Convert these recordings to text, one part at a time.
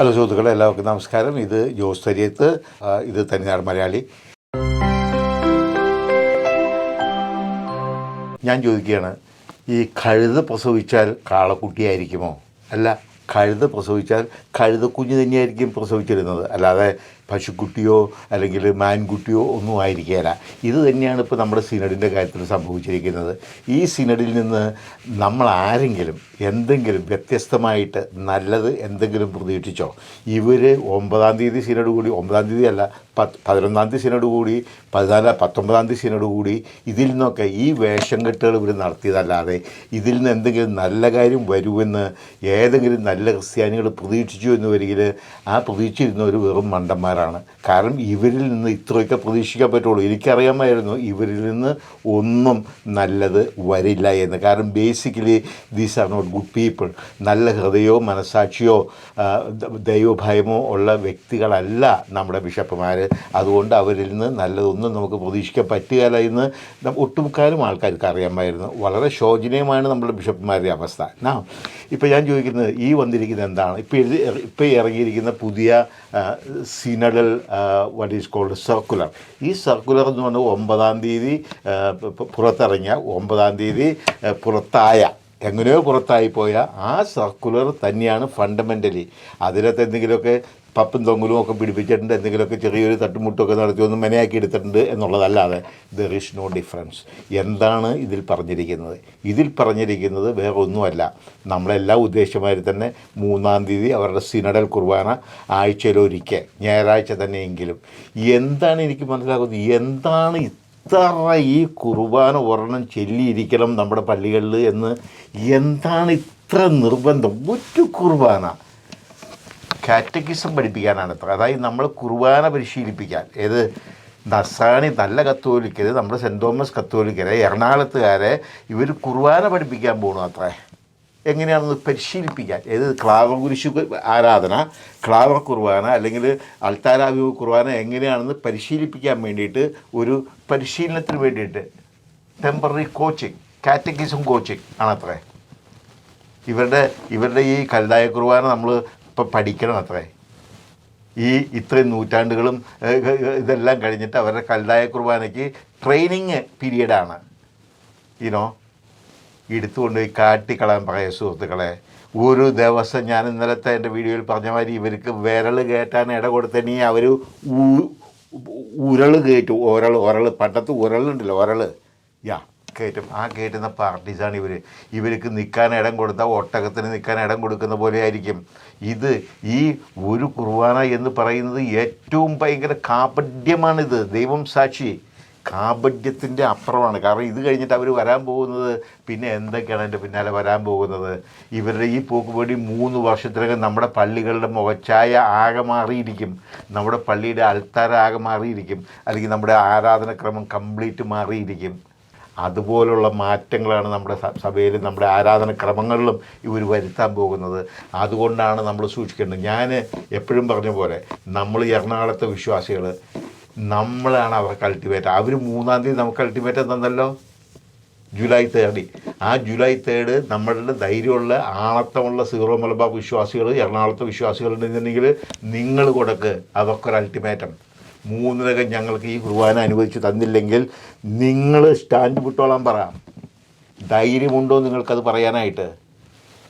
Hello സുഹൃത്തുക്കളെ എല്ലാവർക്കും നമസ്കാരം. ഇത് ജോസ് തരിയത്ത്. ഇത് തനിനാട് മലയാളി. ഞാൻ ചോദിക്കുകയാണ് ഈ കഴുത പ്രസവിച്ചാൽ കാളക്കുട്ടിയായിരിക്കുമോ? അല്ല കഴുത പ്രസവിച്ചാൽ കഴുത കുഞ്ഞ് തന്നെയായിരിക്കും പ്രസവിച്ചിരുന്നത്. അല്ലാതെ പശുക്കുട്ടിയോ അല്ലെങ്കിൽ മാൻകുട്ടിയോ ഒന്നും ആയിരിക്കുകയില്ല ഇത് തന്നെയാണ് ഇപ്പോൾ നമ്മുടെ സിനഡിന്റെ കാര്യത്തിൽ സംഭവിച്ചിരിക്കുന്നത്. ഈ സിനഡിൽ നിന്ന് നമ്മൾ ആരെങ്കിലും എന്തെങ്കിലും വ്യത്യസ്തമായിട്ട് നല്ലത് എന്തെങ്കിലും പ്രതീക്ഷിച്ചോ? ഇവർ ഒമ്പതാം തീയതി സിനഡ് കൂടി ഒമ്പതാം തീയതി അല്ല പത്ത് പതിനൊന്നാം തീയതി സിനഡ് കൂടി പതിനാല് പത്തൊമ്പതാം തീയതി കൂടി ഇതിൽ നിന്നൊക്കെ ഈ വേഷം കെട്ടുകൾ ഇവർ നടത്തിയതല്ലാതെ ഇതിൽ നിന്ന് എന്തെങ്കിലും നല്ല കാര്യം വരുമെന്ന് ഏതെങ്കിലും നല്ല ക്രിസ്ത്യാനികൾ പ്രതീക്ഷിച്ചു എന്ന് വരികിൽ ആ പ്രതീക്ഷിച്ചിരുന്നവർ വെറും മണ്ടന്മാരാണ്. കാരണം ഇവരിൽ നിന്ന് ഇത്രയൊക്കെ പ്രതീക്ഷിക്കാൻ പറ്റുള്ളൂ. എനിക്കറിയാമായിരുന്നു ഇവരിൽ നിന്ന് ഒന്നും നല്ലത് വരില്ല എന്ന്. കാരണം basically these are not good people നല്ല ഹൃദയമോ മനസാക്ഷിയോ ദൈവഭയമോ ഉള്ള വ്യക്തികളല്ല നമ്മുടെ ബിഷപ്പുമാർ അതുകൊണ്ട് അവരിൽ നിന്ന് നല്ലതൊന്നും നമുക്ക് പ്രതീക്ഷിക്കാൻ പറ്റുകയില്ല എന്ന് ഒട്ടുമുക്കാലും ആൾക്കാർക്ക് അറിയാമായിരുന്നു. വളരെ ശോചനീയമാണ് നമ്മുടെ ബിഷപ്പുമാരുടെ അവസ്ഥ. നാ ഇപ്പോൾ ഞാൻ ചോദിക്കുന്നത് ഈ വന്നിരിക്കുന്നത് എന്താണ്? ഇപ്പോൾ എഴുതി ഇപ്പോൾ ഇറങ്ങിയിരിക്കുന്ന പുതിയ synodal what is called circular ഈ സർക്കുലർ എന്ന് പറഞ്ഞാൽ ഒമ്പതാം തീയതി പുറത്തിറങ്ങിയ ഒമ്പതാം തീയതി പുറത്തായ എങ്ങനെയോ പുറത്തായി പോയ ആ സർക്കുലർ തന്നെയാണ് ഫണ്ടമെന്റലി അതിനകത്ത് എന്തെങ്കിലുമൊക്കെ പപ്പും തൊങ്ങലും ഒക്കെ പിടിപ്പിച്ചിട്ടുണ്ട്. എന്തെങ്കിലുമൊക്കെ ചെറിയൊരു തട്ടുമുട്ടൊക്കെ നടത്തി ഒന്ന് മെനയാക്കി എടുത്തിട്ടുണ്ട് എന്നുള്ളതല്ലാതെ ദർ ഇസ് നോ ഡിഫറൻസ് എന്താണ് ഇതിൽ പറഞ്ഞിരിക്കുന്നത്? ഇതിൽ പറഞ്ഞിരിക്കുന്നത് വേറെ ഒന്നുമല്ല നമ്മളെല്ലാ ഉദ്ദേശമാതിരി തന്നെ മൂന്നാം തീയതി അവരുടെ സിനഡൽ കുർബാന ആഴ്ചയിലൊരിക്കൽ ഞായറാഴ്ച തന്നെയെങ്കിലും. എന്താണ് എനിക്ക് മനസ്സിലാക്കുന്നത്? എന്താണ് ഇത്ര ഈ കുർബാന ഒരെണ്ണം ചൊല്ലിയിരിക്കണം നമ്മുടെ പള്ളികളിൽ എന്ന്? എന്താണ് ഇത്ര നിർബന്ധം? ഒരു കുർബാന. കാറ്റഗിസം പഠിപ്പിക്കാനാണ്. അതായത് നമ്മൾ കുർബാന പരിശീലിപ്പിക്കാൻ. ഏത്? നസാണി നല്ല കത്തോലിക്കർ നമ്മുടെ സെന്റ് തോമസ് കത്തോലിക്കരെ എറണാകുളത്തുകാരെ ഇവർ കുർബാന പഠിപ്പിക്കാൻ പോകണം അത്രേ. എങ്ങനെയാണെന്ന് പരിശീലിപ്പിക്കാൻ. ഏത്? ക്ലാവ കുരിശു ആരാധന ക്ലാവ കുർബാന അല്ലെങ്കിൽ അൾത്താരാഭിമുഖ കുർബാന എങ്ങനെയാണെന്ന് പരിശീലിപ്പിക്കാൻ വേണ്ടിയിട്ട് ഒരു പരിശീലനത്തിന് വേണ്ടിയിട്ട് ടെമ്പററി കോച്ചിങ് കാറ്റഗിസം കോച്ചിങ് ആണത്രേ ഇവരുടെ ഇവരുടെ ഈ കല്ലായ കുർബാന നമ്മൾ ഇപ്പം പഠിക്കണം അത്രേ. ഈ ഇത്രയും നൂറ്റാണ്ടുകളും ഇതെല്ലാം കഴിഞ്ഞിട്ട് അവരുടെ കല്ലായ കുർബാനയ്ക്ക് ട്രെയിനിങ് പീരീഡാണ്. ഈനോ എടുത്തുകൊണ്ട് പോയി കാട്ടിക്കളയാൻ പറയാം സുഹൃത്തുക്കളെ. ഒരു ദിവസം ഞാൻ ഇന്നലത്തെ എന്റെ വീഡിയോയിൽ പറഞ്ഞ മാതിരി ഇവർക്ക് വിരൽ കയറ്റാൻ ഇട കൊടുത്തനി അവർ ഉരൾ കയറ്റും. ഒരൾ ഒരൾ പണ്ടത്ത് ഉരളുണ്ടല്ലോ ഒരൾ യാ കയറ്റും. ആ കയറ്റുന്ന പാർട്ടീസാണ് ഇവർ ഇവർക്ക് നിൽക്കാൻ ഇടം കൊടുത്ത ഒട്ടകത്തിന് നിൽക്കാൻ ഇടം കൊടുക്കുന്ന പോലെ ആയിരിക്കും. ഇത് ഈ ഒരു കുർബാന എന്ന് പറയുന്നത് ഏറ്റവും ഭയങ്കര കാപഡ്യമാണിത്. ദൈവം സാക്ഷി. കാപഡ്യത്തിന്റെ അപ്പുറമാണ്. കാരണം ഇത് കഴിഞ്ഞിട്ട് അവർ വരാൻ പോകുന്നത് പിന്നെ എന്തൊക്കെയാണ് എന്റെ പിന്നാലെ വരാൻ പോകുന്നത്? ഇവരുടെ ഈ പോക്കുപടി മൂന്ന് വർഷത്തിനകം നമ്മുടെ പള്ളികളുടെ മുഖച്ഛായ ആകെ മാറിയിരിക്കും. നമ്മുടെ പള്ളിയുടെ അൽത്താര ആകെ മാറിയിരിക്കും. അല്ലെങ്കിൽ നമ്മുടെ ആരാധനക്രമം കംപ്ലീറ്റ് മാറിയിരിക്കും. അതുപോലുള്ള മാറ്റങ്ങളാണ് നമ്മുടെ സഭയിൽ നമ്മുടെ ആരാധനക്രമങ്ങളിലും ഇവർ വരുത്താൻ പോകുന്നത്. അതുകൊണ്ടാണ് നമ്മൾ സൂക്ഷിക്കേണ്ടത്. ഞാൻ എപ്പോഴും പറഞ്ഞ പോലെ നമ്മൾ എറണാകുളത്തെ വിശ്വാസികൾ നമ്മളാണ് അവർക്ക് അൾട്ടിമേറ്റ് അവർ മൂന്നാം തീയതി നമുക്ക് അൾട്ടിമേറ്റ് തന്നല്ലോ ജൂലൈ തേർഡ്. ആ ജൂലൈ തേർഡ് നമ്മളുടെ ധൈര്യമുള്ള ആണത്തമുള്ള സീറോ മലബാർ വിശ്വാസികൾ എറണാകുളത്തെ വിശ്വാസികളുണ്ടെന്നുണ്ടെങ്കിൽ നിങ്ങൾ കൊടുക്ക്. അവർക്കൊരു അൾട്ടിമേറ്റം മൂന്നിനകം ഞങ്ങൾക്ക് ഈ കുർബാന അനുവദിച്ചു തന്നില്ലെങ്കിൽ നിങ്ങൾ സ്റ്റാൻഡ് വിട്ടോളാൻ പറ. ധൈര്യമുണ്ടോ നിങ്ങൾക്കത് പറയാനായിട്ട്?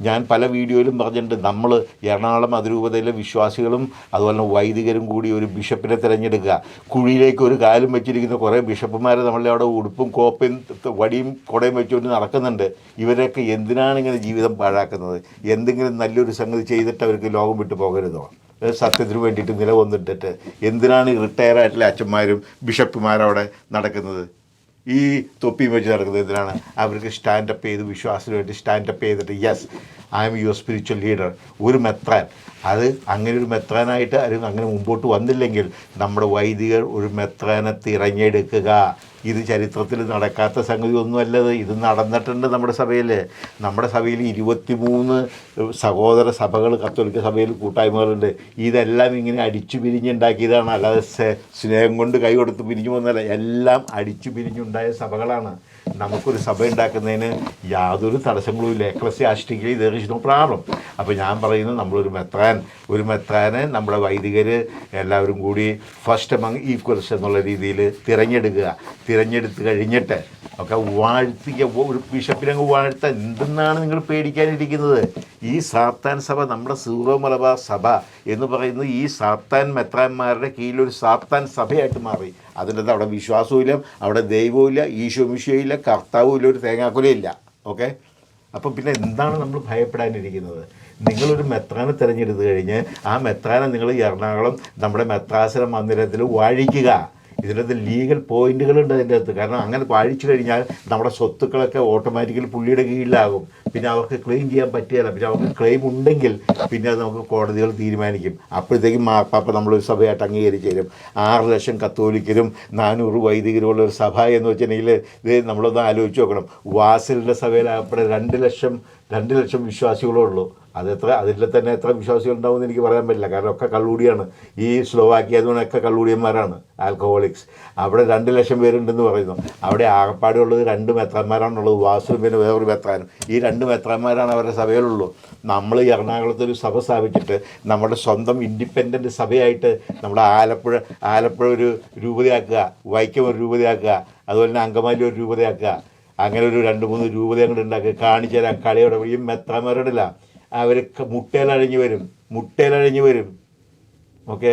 ഞാൻ പല വീഡിയോയിലും പറഞ്ഞിട്ടുണ്ട്. നമ്മൾ എറണാകുളം അതിരൂപതയിലെ വിശ്വാസികളും അതുപോലെ തന്നെ വൈദികരും കൂടി ഒരു ബിഷപ്പിനെ തിരഞ്ഞെടുക്കുക. കുഴിയിലേക്ക് ഒരു കാലും വെച്ചിരിക്കുന്ന കുറേ ബിഷപ്പുമാർ നമ്മളെ അവിടെ ഉടുപ്പും കോപ്പയും വടിയും കുടയും വെച്ചുകൊണ്ട് നടക്കുന്നുണ്ട്. ഇവരൊക്കെ എന്തിനാണ് ഇങ്ങനെ ജീവിതം പാഴാക്കുന്നത്? എന്തെങ്കിലും നല്ലൊരു സംഗതി ചെയ്തിട്ട് അവർക്ക് ലോകം വിട്ടു പോകരുതോ? സത്യത്തിന് വേണ്ടിയിട്ട് നിലവന്നിട്ടിട്ട് എന്തിനാണ് റിട്ടയർ ആയിട്ടുള്ള അച്ഛന്മാരും ബിഷപ്പുമാരും അവിടെ നടക്കുന്നത്? ഈ തൊപ്പിയും വെച്ച് നടക്കുന്നത് എന്തിനാണ്? അവർക്ക് സ്റ്റാൻഡപ്പ് ചെയ്ത് വിശ്വാസത്തിന് വേണ്ടി സ്റ്റാൻഡപ്പ് ചെയ്തിട്ട് yes I am your spiritual leader ഒരു മെത്രാൻ. അത് അങ്ങനെ ഒരു മെത്രാനായിട്ട് ആരും അങ്ങനെ മുമ്പോട്ട് വന്നില്ലെങ്കിൽ നമ്മുടെ വൈദികർ ഒരു മെത്രാനെ ഇത് ചരിത്രത്തിൽ നടക്കാത്ത സംഗതി ഒന്നുമല്ലത് ഇത് നടന്നിട്ടുണ്ട് നമ്മുടെ സഭയിൽ നമ്മുടെ സഭയിൽ ഇരുപത്തി മൂന്ന് സഹോദര സഭകൾ കത്തോലിക്ക സഭയിൽ കൂട്ടായ്മകളുണ്ട്. ഇതെല്ലാം ഇങ്ങനെ അടിച്ചു പിരിഞ്ഞുണ്ടാക്കിയതാണ്. അല്ലാതെ സ്നേഹം കൊണ്ട് കൈ കൊടുത്ത് പിരിഞ്ഞു പോകുന്നതല്ല. എല്ലാം അടിച്ചു പിരിഞ്ഞുണ്ടായ സഭകളാണ്. നമുക്കൊരു സഭ ഉണ്ടാക്കുന്നതിന് യാതൊരു തടസ്സങ്ങളും ഇല്ല. Ecclesia is no problem. അപ്പോൾ ഞാൻ പറയുന്നത് നമ്മളൊരു മെത്രാൻ. ഒരു മെത്രാനെ നമ്മുടെ വൈദികർ എല്ലാവരും കൂടി ഫസ്റ്റ് എമംഗ് ഈക്വൽസ് എന്നുള്ള രീതിയിൽ തിരഞ്ഞെടുക്കുക. തിരഞ്ഞെടുത്ത് കഴിഞ്ഞിട്ട് ഒക്കെ വാഴ്ത്തിക്ക ഒരു ബിഷപ്പിനങ്ങ് വാഴ്ത്ത എന്തെന്നാണ് നിങ്ങൾ പേടിക്കാനിരിക്കുന്നത്? ഈ സാത്താൻ സഭ നമ്മുടെ സീറോ മലബാർ സഭ എന്ന് പറയുന്നത് ഈ സാത്താൻ മെത്രാന്മാരുടെ കീഴിലൊരു സാത്താൻ സഭയായിട്ട് മാറി. അതിന്റെ അവിടെ വിശ്വാസവും ഇല്ല അവിടെ ദൈവവും ഇല്ല ഈശോ മിശോ ഇല്ല കർത്താവും ഇല്ല ഒരു തേങ്ങാക്കുലയില്ല ഓക്കെ? അപ്പം പിന്നെ എന്താണ് നമ്മൾ ഭയപ്പെടാനിരിക്കുന്നത്? നിങ്ങളൊരു മെത്രാനെ തിരഞ്ഞെടുത്ത് കഴിഞ്ഞ് ആ മെത്രാനെ നിങ്ങൾ എറണാകുളം നമ്മുടെ മെത്രാസന മന്ദിരത്തിൽ വാഴിക്കുക. ഇതിനകത്ത് ലീഗൽ പോയിന്റുകളുണ്ട് അതിന്റെ അകത്ത്. കാരണം അങ്ങനെ വാഴിച്ചു കഴിഞ്ഞാൽ നമ്മുടെ സ്വത്തുക്കളൊക്കെ ഓട്ടോമാറ്റിക്കലി പുള്ളിയുടെ കീഴിലാകും. പിന്നെ അവർക്ക് ക്ലെയിം ചെയ്യാൻ പറ്റുകയില്ല പിന്നെ അവർക്ക് ക്ലെയിം ഉണ്ടെങ്കിൽ പിന്നെ അത് നമുക്ക് കോടതികൾ തീരുമാനിക്കും. അപ്പോഴത്തേക്കും മാർപ്പാപ്പ നമ്മളൊരു സഭയായിട്ട് അംഗീകരിച്ചു തരും ആറ് ലക്ഷം കത്തോലിക്കരും നാനൂറ് വൈദികരുമുള്ള ഒരു സഭ എന്ന് വെച്ചിട്ടുണ്ടെങ്കിൽ ഇത് നമ്മളൊന്ന് ആലോചിച്ച് നോക്കണം. വാസലിന്റെ സഭയിൽ അവിടെ രണ്ട് ലക്ഷം രണ്ട് ലക്ഷം വിശ്വാസികളേ ഉള്ളൂ. അത് എത്ര അതിൽ തന്നെ എത്ര വിശ്വാസികൾ ഉണ്ടാവുമെന്ന് എനിക്ക് പറയാൻ പറ്റില്ല. കാരണം ഒക്കെ കള്ളൂടിയാണ് ഈ സ്ലോവാക്കിയ അതുകൊണ്ടൊക്കെ കള്ളൂടിയന്മാരാണ് ആൽക്കഹോളിക്സ്. അവിടെ രണ്ട് ലക്ഷം പേരുണ്ടെന്ന് പറയുന്നു. അവിടെ ആകപ്പാടുള്ളത് രണ്ട് മെത്രാന്മാരാണുള്ളത്. വാസ്തു പിന്നെ വേറൊരു മെത്രാനും. ഈ രണ്ട് മെത്രാന്മാരാണ് അവരുടെ സഭയിലുള്ളൂ. നമ്മൾ എറണാകുളത്ത് ഒരു സഭ സ്ഥാപിച്ചിട്ട് നമ്മുടെ സ്വന്തം ഇൻഡിപെൻഡന്റ് സഭയായിട്ട് നമ്മുടെ ആലപ്പുഴ ആലപ്പുഴ ഒരു രൂപതയാക്കുക വൈക്കം ഒരു രൂപതയാക്കുക അതുപോലെ തന്നെ അങ്കമാലി ഒരു രൂപതയാക്കുക. അങ്ങനെ ഒരു രണ്ട് മൂന്ന് രൂപത അങ്ങോട്ട് ഉണ്ടാക്കുക കാണിച്ചു തരാം. കളിയോടെ. ഈ മെത്രാന്മാരോടില്ല അവർ മുട്ടയിലഴിഞ്ഞു വരും മുട്ടയിലഴിഞ്ഞു വരും. ഓക്കെ?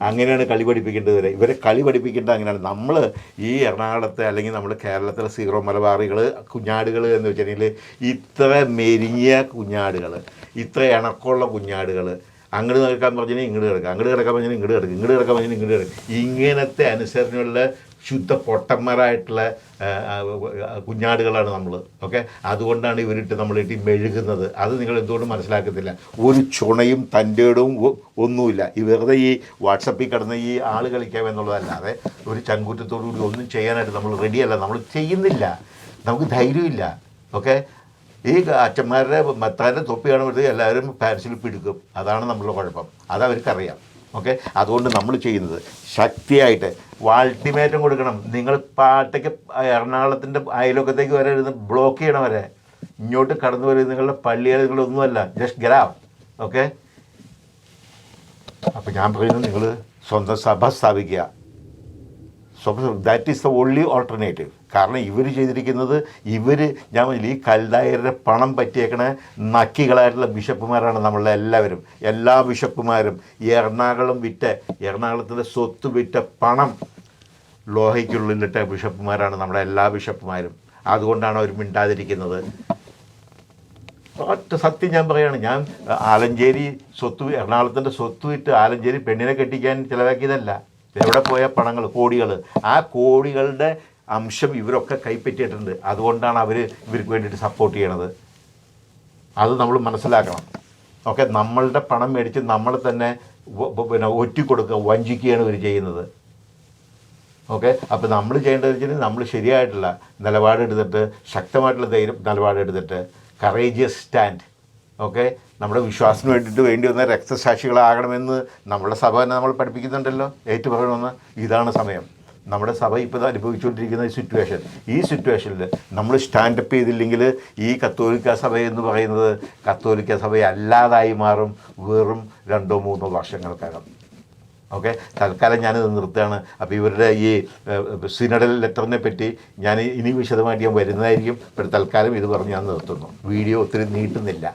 അങ്ങനെയാണ് കളി പഠിപ്പിക്കേണ്ടത് വരെ. ഇവരെ കളി പഠിപ്പിക്കേണ്ടത് അങ്ങനെയാണ്. നമ്മൾ ഈ എറണാകുളത്തെ അല്ലെങ്കിൽ നമ്മൾ കേരളത്തിലെ സീറോ മലബാറികൾ കുഞ്ഞാടുകൾ എന്ന് വെച്ചിട്ടുണ്ടെങ്കിൽ ഇത്ര മെരിഞ്ഞ കുഞ്ഞാടുകൾ ഇത്ര ഇണക്കമുള്ള കുഞ്ഞാടുകൾ അങ്ങോട്ട് കിടക്കാൻ പറഞ്ഞാൽ ഇങ്ങോട്ട് കിടക്കുക അങ്ങോട്ട് കിടക്കാൻ പറഞ്ഞാൽ ഇങ്ങോട്ട് കിടക്കുക ഇങ്ങോട്ട് കിടക്കാൻ പറഞ്ഞാൽ ഇങ്ങോട്ട് കിടക്കുക ഇങ്ങനത്തെ അനുസരണയുള്ള ശുദ്ധ പൊട്ടന്മാരായിട്ടുള്ള കുഞ്ഞാടുകളാണ് നമ്മൾ ഓക്കെ? അതുകൊണ്ടാണ് ഇവരിട്ട് നമ്മളിട്ട് മെഴുകുന്നത്. അത് നിങ്ങൾ എന്തുകൊണ്ട് മനസ്സിലാക്കത്തില്ല ഒരു ചുണയും തന്റെ ഒന്നുമില്ല. ഈ വെറുതെ ഈ വാട്സപ്പിൽ കിടന്ന് ഈ ആൾ കളിക്കാം എന്നുള്ളതല്ലാതെ ഒരു ചങ്കൂറ്റത്തോടു കൂടി ഒന്നും ചെയ്യാനായിട്ട് നമ്മൾ റെഡിയല്ല. നമ്മൾ ചെയ്യുന്നില്ല. നമുക്ക് ധൈര്യമില്ല. ഓക്കെ? ഈ അച്ഛന്മാരുടെ മത്താന്റെ തൊപ്പി കാണുമ്പോഴത്തേക്ക് എല്ലാവരും പാൻസിൽ പിടിക്കും. അതാണ് നമ്മളുടെ കുഴപ്പം. അത് അവർക്കറിയാം ഓക്കെ? അതുകൊണ്ട് നമ്മൾ ചെയ്യുന്നത് ശക്തിയായിട്ട് വാൾട്ടിമേറ്റം കൊടുക്കണം. നിങ്ങൾ പാട്ടയ്ക്ക് എറണാകുളത്തിന്റെ അയലോക്കത്തേക്ക് വരെ ഇരുന്ന് ബ്ലോക്ക് ചെയ്യണം വരെ. ഇങ്ങോട്ട് കടന്നു വരുന്ന നിങ്ങളുടെ പള്ളികൾ നിങ്ങളൊന്നുമല്ല. Just gram okay? അപ്പോൾ ഞാൻ പറയുന്നത് നിങ്ങൾ സ്വന്തം സഭ സ്ഥാപിക്കുക. That is the only alternative. കാരണം ഇവർ ചെയ്തിരിക്കുന്നത് ഇവർ ഞാൻ പറഞ്ഞില്ല ഈ കൽദായരുടെ പണം പറ്റിയേക്കണ നക്കികളായിട്ടുള്ള ബിഷപ്പുമാരാണ് നമ്മളുടെ എല്ലാവരും. എല്ലാ ബിഷപ്പുമാരും എറണാകുളം വിറ്റ എറണാകുളത്തിന്റെ സ്വത്ത് വിറ്റ പണം ലോഹയ്ക്കുള്ളിലിട്ട ബിഷപ്പുമാരാണ് നമ്മുടെ എല്ലാ ബിഷപ്പുമാരും. അതുകൊണ്ടാണ് അവർ മിണ്ടാതിരിക്കുന്നത്. ഒറ്റ സത്യം ഞാൻ പറയുകയാണ് ഞാൻ ആലഞ്ചേരി സ്വത്ത് എറണാകുളത്തിന്റെ സ്വത്ത് വിറ്റ് ആലഞ്ചേരി പെണ്ണിനെ കെട്ടിക്കാൻ ചിലവാക്കിയതല്ല. എവിടെ പോയ പണങ്ങൾ കോടികൾ ആ കോടികളുടെ അംശം ഇവരൊക്കെ കൈപ്പറ്റിയിട്ടുണ്ട്. അതുകൊണ്ടാണ് അവർ ഇവർക്ക് വേണ്ടിയിട്ട് സപ്പോർട്ട് ചെയ്യണത്. അത് നമ്മൾ മനസ്സിലാക്കണം. ഓക്കെ നമ്മളുടെ പണം മേടിച്ച് നമ്മൾ തന്നെ പിന്നെ ഒറ്റിക്കൊടുക്കുക വഞ്ചിക്കുകയാണ് ഇവർ ചെയ്യുന്നത്. ഓക്കെ അപ്പോൾ നമ്മൾ ചെയ്യേണ്ടത് വെച്ചാൽ നമ്മൾ ശരിയായിട്ടുള്ള നിലപാടെടുത്തിട്ട് ശക്തമായിട്ടുള്ള ധൈര്യം നിലപാടെടുത്തിട്ട് കറേജിയസ് സ്റ്റാൻഡ് ഓക്കെ? നമ്മുടെ വിശ്വാസത്തിന് വേണ്ടിയിട്ട് വേണ്ടി വന്ന രക്തസാക്ഷികളാകണമെന്ന് നമ്മുടെ സഭ തന്നെ നമ്മൾ പഠിപ്പിക്കുന്നുണ്ടല്ലോ. ഏറ്റു പറയണമെന്ന് ഇതാണ് സമയം. നമ്മുടെ സഭ ഇപ്പോൾ അനുഭവിച്ചുകൊണ്ടിരിക്കുന്ന സിറ്റുവേഷൻ ഈ സിറ്റുവേഷനിൽ നമ്മൾ സ്റ്റാൻഡപ്പ് ചെയ്തില്ലെങ്കിൽ ഈ കത്തോലിക്ക സഭ എന്ന് പറയുന്നത് കത്തോലിക്ക സഭ അല്ലാതായി മാറും വെറും രണ്ടോ മൂന്നോ വർഷങ്ങൾക്കകം. ഓക്കെ? തൽക്കാലം ഞാനിത് നിർത്തുകയാണ്. അപ്പോൾ ഇവരുടെ ഈ സിനഡൽ ലെറ്ററിനെ പറ്റി ഞാൻ ഇനി വിശദമായിട്ട് ഞാൻ വരുന്നതായിരിക്കും. ഇപ്പോൾ തൽക്കാലം ഇത് പറഞ്ഞ് ഞാൻ നിർത്തുന്നു. വീഡിയോ ഒത്തിരി നീട്ടുന്നില്ല.